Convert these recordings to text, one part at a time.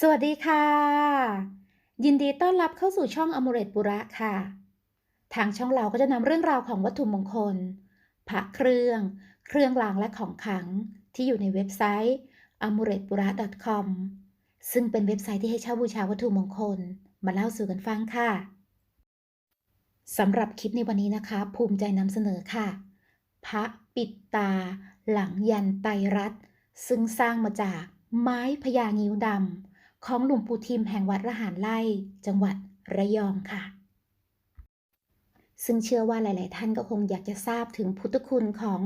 สวัสดีค่ะ ยินดีต้อนรับเข้าสู่ช่องอม r ร t ปุระค่ะ ทางช่องเราก็จะนำเรื่องราวของวัตถุมงคลพระเครื่อง เครื่องรางและของขลังที่อยู่ในเว็บไซต์ a m u r e t p u r a com ซึ่งเป็นเว็บไซต์ที่ให้เช่าบูชาวัตถุมงคล มาเล่าสู่กันฟังค่ะสำหรับคลิปในวันนี้นะคะ ภูมิใจนำเสนอค่ะ พระปิดตา หลังยันไตรัตซึ่งสร้างมาจากไม้พญางิ้วดำ ของหลวงปู่ทิมแห่งวัดระหารไล่จังหวัดระยองค่ะ ซึ่งเชื่อว่าหลาย ๆ ท่านก็คงอยากจะทราบถึงพุทธคุณของ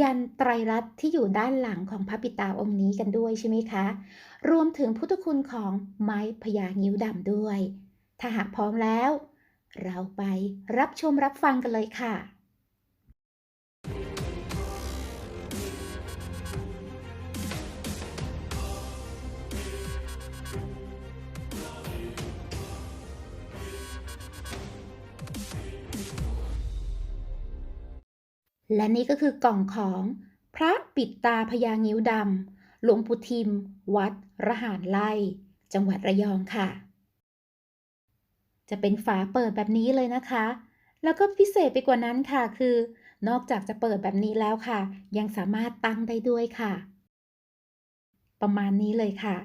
ยันไตรรัตน์ที่อยู่ด้านหลังของพระปิตาองค์นี้กันด้วยใช่ไหมคะ รวมถึงพุทธคุณของไม้พญางิ้วดำด้วย ถ้าหากพร้อมแล้ว เราไปรับชมรับฟังกันเลยค่ะ และนี่ก็คือกล่องของพระปิดตาพญางิ้วดำหลวงปู่ทิม วัดระหารไล่ จังหวัดระยองค่ะ จะเป็นฝาเปิดแบบนี้เลยนะคะ แล้วก็พิเศษไปกว่านั้นค่ะคือ นอกจากจะเปิดแบบนี้แล้วค่ะ ยังสามารถตั้งได้ด้วยค่ะ ประมาณนี้เลยค่ะ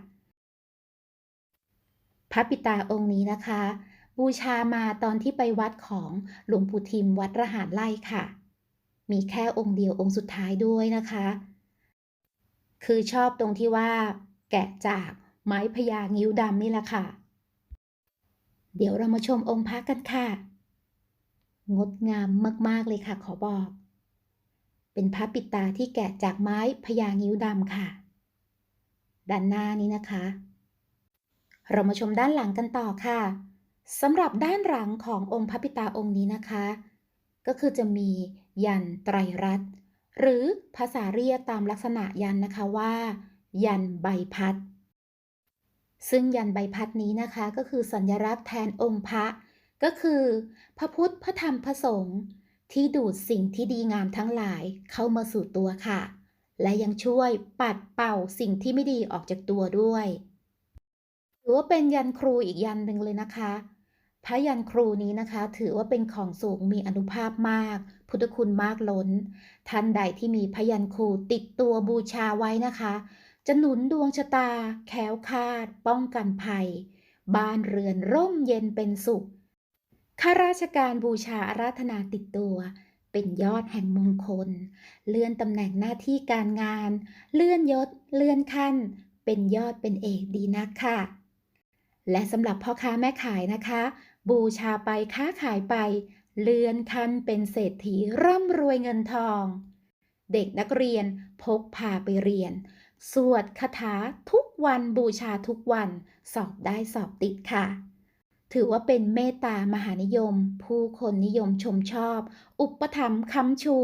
พระปิตาองค์นี้นะคะ บูชามาตอนที่ไปวัดของหลวงปู่ทิม วัดระหารไล่ค่ะ มีแค่องค์เดียวองค์สุดท้ายด้วยนะคะ คือชอบตรงที่ว่า แกะจากไม้พญางิ้วดำนี่แหละค่ะ เดี๋ยวเรามาชมองค์พระกันค่ะ งดงามมาก ๆ เลยค่ะ ขอบอก เป็นพระปิดตาที่แกะจากไม้พญางิ้วดำค่ะ ด้านหน้านี้นะคะ เรามาชมด้านหลังกันต่อค่ะสำหรับด้านหลังขององค์พระปิตาองค์นี้นะคะ ก็คือจะมี ยันไตรรัตน์หรือภาษาเรียกตามลักษณะยันนะคะว่า ยันใบพัด ซึ่งยันใบพัดนี้นะคะก็คือสัญลักษณ์แทนองค์พระ ก็คือ พระพุทธพระธรรมพระสงฆ์ที่ดูดสิ่งที่ดีงามทั้งหลายเข้ามาสู่ตัวค่ะ และยังช่วยปัดเป่าสิ่งที่ไม่ดีออกจากตัวด้วยถือว่าเป็นยันครูอีกยันหนึ่งเลยนะคะ พระยันครูนี้นะคะ ถือว่าเป็นของสูงมีอนุภาพมาก พุทธคุณมากล้น ท่านใดที่มีพระยันครูติดตัวบูชาไว้นะคะ จะหนุนดวงชะตาแค้วคาด ป้องกันภัย บ้านเรือนร่มเย็นเป็นสุขข้าราชการบูชาอาราธนาติดตัว เป็นยอดแห่งมงคล เลื่อนตำแหน่งหน้าที่การงาน เลื่อนยศ เลื่อนขั้น เป็นยอดเป็นเอกดีนักค่ะ และสำหรับพ่อค้าแม่ขายนะคะ บูชาไปค้าขายไป เลื่อนขั้นเป็นเศรษฐีร่ำรวยเงินทอง เด็กนักเรียนพกพาไปเรียน สวดคาถาทุกวันบูชาทุกวัน สอบได้สอบติดค่ะ ถือว่าเป็นเมตตามหานิยม ผู้คนนิยมชมชอบ อุปถัมภ์คำชู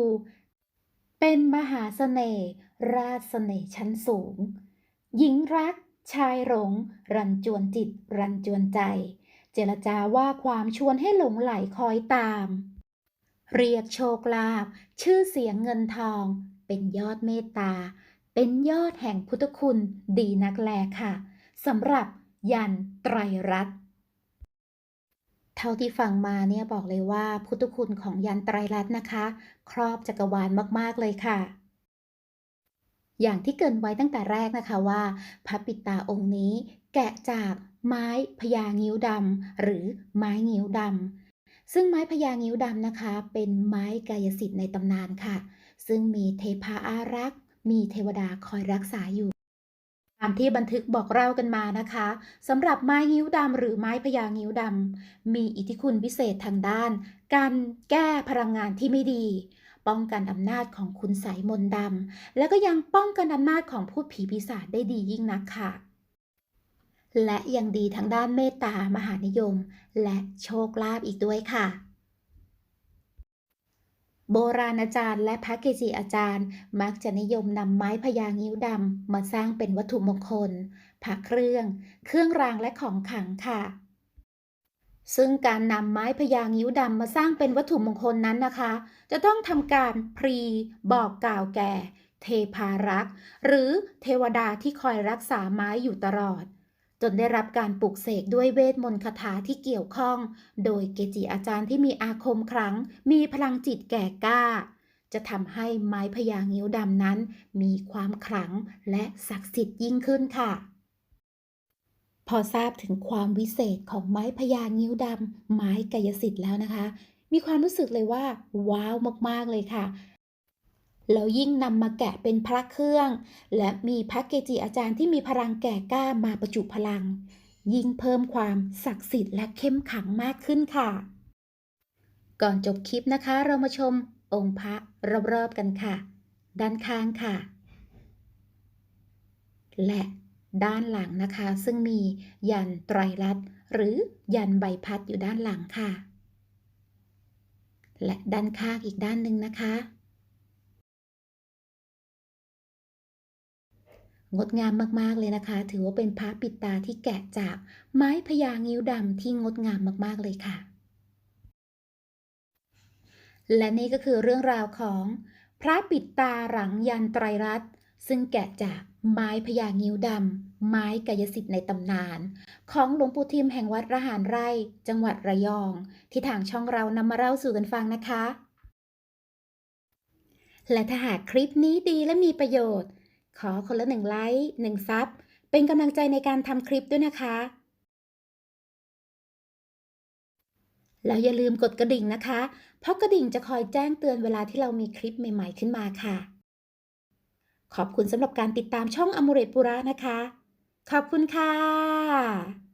เป็นมหาเสน่ห์ราชเสน่ห์ชั้นสูง หญิงรักชายหลง รันจวนจิต รันจวนใจ เจรจาว่าความชวนให้หลงไหลคอยตาม เรียกโชคลาภชื่อเสียงเงินทอง เป็นยอดเมตตา เป็นยอดแห่งพุทธคุณดีนักแลค่ะสำหรับยันไตรรัตน์เท่าที่ฟังมาเนี่ยบอกเลยว่าพุทธคุณของยันไตรรัตน์นะคะ ครอบจักรวาลมาก ๆ เลยค่ะ อย่างที่เกินไว้ตั้งแต่แรกนะคะว่า พระปิตาองค์นี้แกะจาก ไม้พญางิ้วดำหรือไม้งิ้วดำซึ่งไม้พญางิ้วดำนะคะ เป็นไม้กายสิทธิ์ในตำนานค่ะ ซึ่งมีเทพาอารักษ์ มีเทวดาคอยรักษาอยู่ตามที่บันทึกบอกเล่ากันมานะคะสำหรับไม้งิ้วดำหรือไม้พญางิ้วดำมีอิทธิคุณพิเศษทางด้าน การแก้พลังงานที่ไม่ดี ป้องกันอำนาจของคุณไสยมนต์ดำแล้วก็ยังป้องกันอำนาจของพูดผีปีศาจได้ดียิ่งนักค่ะ และยังดีทางด้านเมตตามหานิยม และโชคลาภอีกด้วยค่ะ โบราณอาจารย์และพระเกจิอาจารย์ มักจะนิยมนำไม้พญางิ้วดำมาสร้างเป็นวัตถุมงคลพระเครื่อง เครื่องรางและของขลังค่ะซึ่งการนำไม้พญางิ้วดำมาสร้างเป็นวัตถุมงคลนั้นนะคะ จะต้องทำการพรีบอกกล่าวแก่ เทพารักษ์หรือเทวดาที่คอยรักษาไม้อยู่ตลอด จนได้รับการปลุกเสกด้วยเวทมนต์คาถาที่เกี่ยวข้อง โดยเกจิอาจารย์ที่มีอาคมขลังมีพลังจิตแก่กล้า จะทำให้ไม้พญางิ้วดำนั้น มีความขลังและศักดิ์สิทธิ์ยิ่งขึ้นค่ะ พอทราบถึงความวิเศษของไม้พญางิ้วดำไม้กายสิทธิ์แล้วนะคะ มีความรู้สึกเลยว่า ว้าวมากๆเลยค่ะ แล้วยิ่งนำมาแกะเป็นพระเครื่อง และมีพระเกจิอาจารย์ที่มีพลังแก่กล้ามาประจุพลัง ยิ่งเพิ่มความศักดิ์สิทธิ์และเข้มขังมากขึ้นค่ะ ก่อนจบคลิปนะคะ เรามาชมองค์พระรอบๆกันค่ะ ด้านข้างค่ะ และด้านหลังนะคะ ซึ่งมียันไตรลัตน์หรือยันใบพัดอยู่ด้านหลังค่ะ และด้านข้างอีกด้านหนึ่งนะคะ งดงามมากๆเลยนะคะ ถือว่าเป็นพระปิดตาที่แกะจากไม้พญางิ้วดำที่งดงามมากๆเลยค่ะ และนี่ก็คือเรื่องราวของพระปิดตาหลังยันไตรรัตน์ซึ่งแกะจากไม้พญางิ้วดำไม้กายสิทธิ์ในตำนาน ของหลวงปู่ทิมแห่งวัดระหารไร่ จังหวัดระยอง ที่ทางช่องเรานำมาเล่าสู่กันฟังนะคะ และถ้าหากคลิปนี้ดีและมีประโยชน์ ขอคนละหนึ่งไลค์หนึ่งซับเป็นกำลังใจในการทำคลิปด้วยนะคะ แล้วอย่าลืมกดกระดิ่งนะคะ เพราะกระดิ่งจะคอยแจ้งเตือนเวลาที่เรามีคลิปใหม่ๆขึ้นมาค่ะ ขอบคุณสำหรับการติดตามช่องอมเรตปุระนะคะ ขอบคุณค่ะ